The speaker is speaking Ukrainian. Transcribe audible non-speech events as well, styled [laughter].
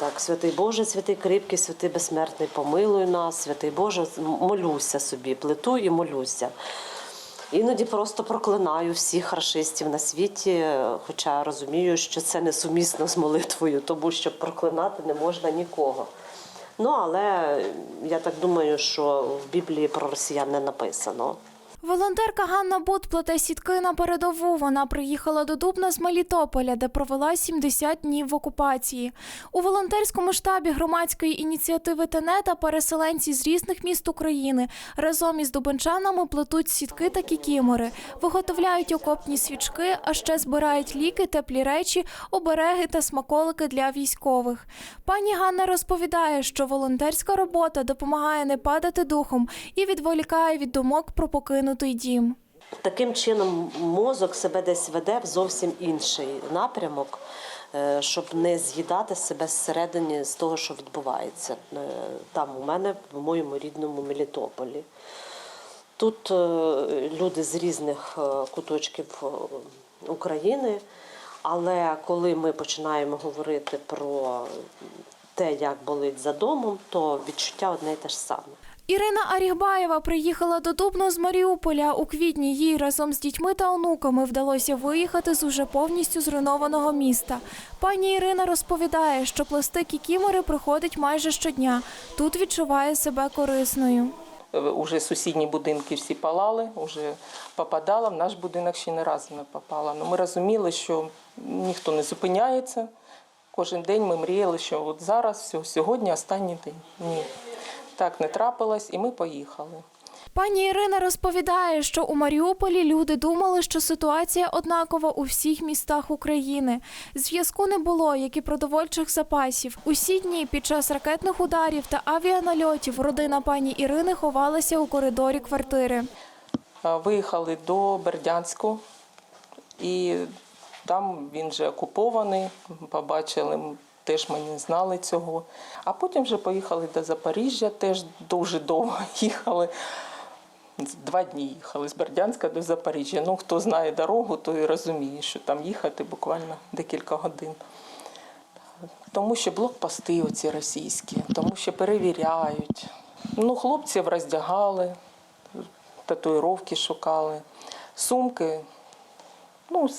Так, святий Боже, святий кріпкий, святий безсмертний, помилуй нас, святий Боже, молюся собі, плету і молюся. Іноді просто проклинаю всіх рашистів на світі, хоча розумію, що це несумісно з молитвою, тому що проклинати не можна нікого. Ну, але я так думаю, що в Біблії про росіян не написано. Волонтерка Ганна Бут плете сітки на передову. Вона приїхала до Дубна з Мелітополя, де провела 70 днів в окупації. У волонтерському штабі громадської ініціативи Тенета переселенці з різних міст України разом із дубенчанами плетуть сітки та кікімори, виготовляють окопні свічки, а ще збирають ліки, теплі речі, обереги та смаколики для військових. Пані Ганна розповідає, що волонтерська робота допомагає не падати духом і відволікає від думок про покинутий дім. Таким чином мозок себе десь веде в зовсім інший напрямок, е, щоб не з'їдати себе зсередині з того, що відбувається е, там у мене, в моєму рідному Мелітополі. Тут е, люди з різних куточків України, але коли ми починаємо говорити про те, як болить за домом, то відчуття одне й те ж саме. Ірина Арігбаєва приїхала до Дубно з Маріуполя. У квітні їй разом з дітьми та онуками вдалося виїхати з уже повністю зруйнованого міста. Пані Ірина розповідає, що пласти кікімори приходить майже щодня. Тут відчуває себе корисною. Е, Уже сусідні будинки всі палали, вже попадала. В наш будинок ще не разу не попала. Ну, ми розуміли, що ніхто не зупиняється. Кожен день ми мріяли, що от зараз, сьогодні останній день. Ні. Так не трапилось, і ми поїхали. Пані Ірина розповідає, що у Маріуполі люди думали, що ситуація однакова у всіх містах України. Зв'язку не було, як і продовольчих запасів. Усі дні під час ракетних ударів та авіанальотів родина пані Ірини ховалася у коридорі квартири. Виїхали до Бердянську, і там він вже окупований. Побачили, теж ми не знали цього. А потім вже поїхали до Запоріжжя, теж дуже довго [laughs] їхали. Два дні їхали з Бердянська до Запоріжжя. Ну, хто знає дорогу, той розуміє, що там їхати буквально декілька годин. Тому що блокпости оці російські, тому що перевіряють. Ну, хлопців роздягали, татуїровки шукали, сумки. Ну, все